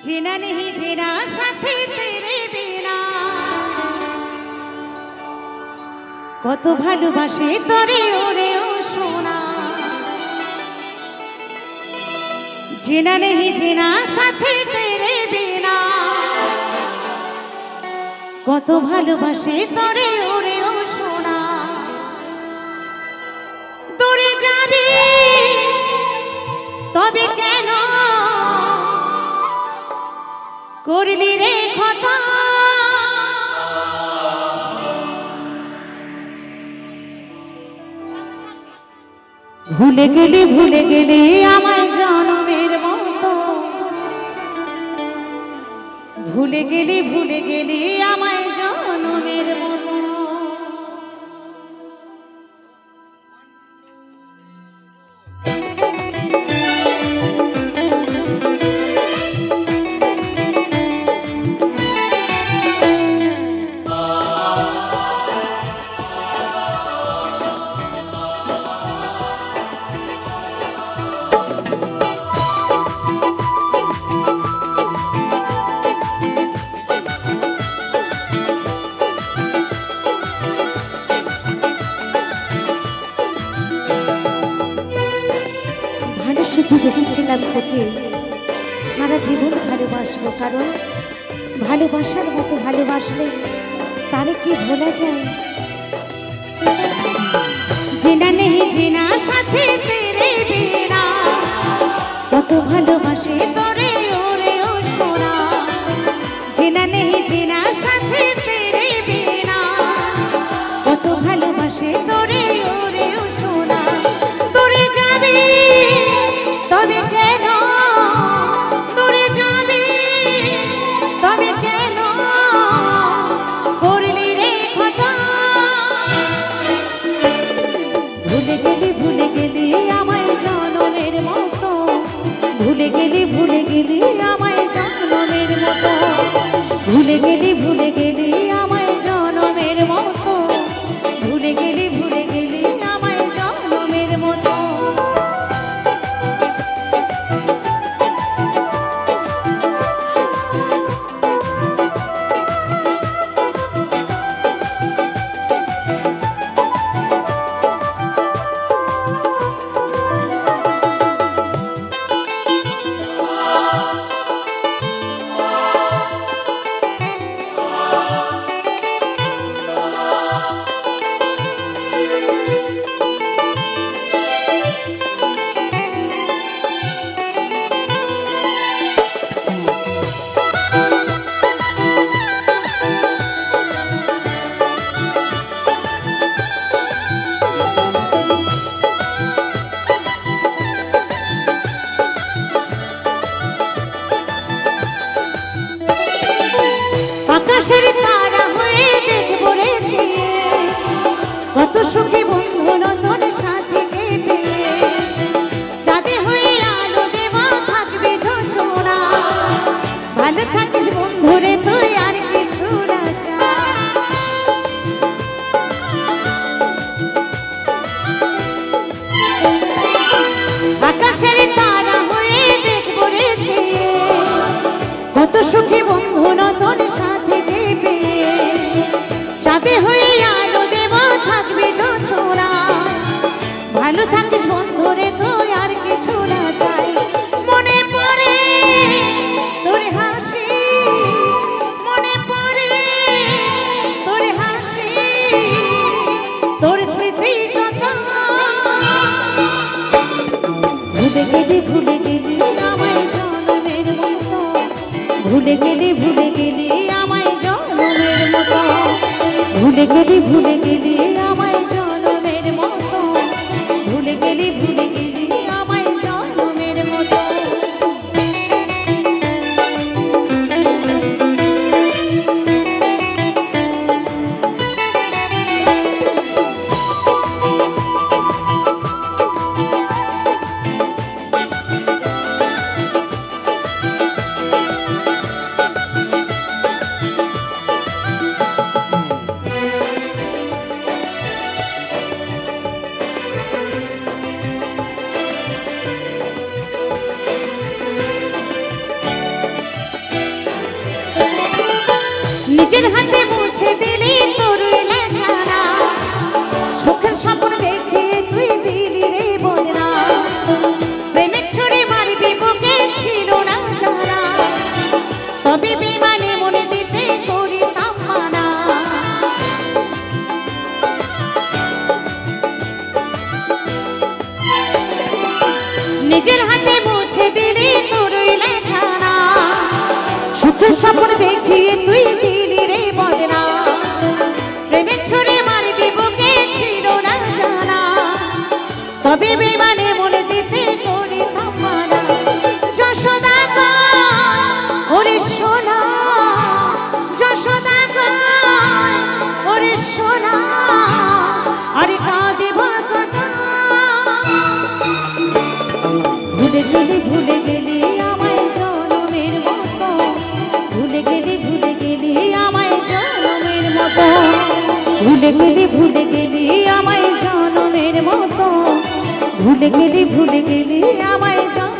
जीना नहीं जीना সাথে তেরে বিনা কত ভালোবাসে তরে ওরে ও সোনা জিনা নেহি জিনা সাথে তেরে বিনা কত ভালোবাসে তরে ওরে ও করলি রে ভুলে গেলি ভুলে গেলি আমায় জন্মের মতো। ভুলে গেলি ভুলে গেলি আমায় তোকে সারা জীবন ভালোবাসবো কারণ ভালোবাসার মতো ভালোবাসলে তারে কি ভোলা যায়? আকাশের তারা হয়ে দেখব রে কত সুখী বন্ধু নন্দন সাথে পেয়ে চাঁদে আলো দেওয়া থাকবে ছোড়া আকাশের দেখব রে বন্ধু নতুন সাথে ভুলে গেলি ভুলে গেলি আমায় জন্মের মতো। ভুলে গেলি ভুলে গেলি আমায় ভুলে গেলি ভুলে গেলি। আমায় জনমের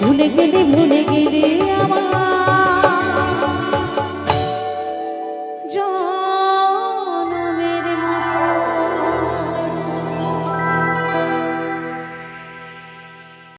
ভুলে গেলে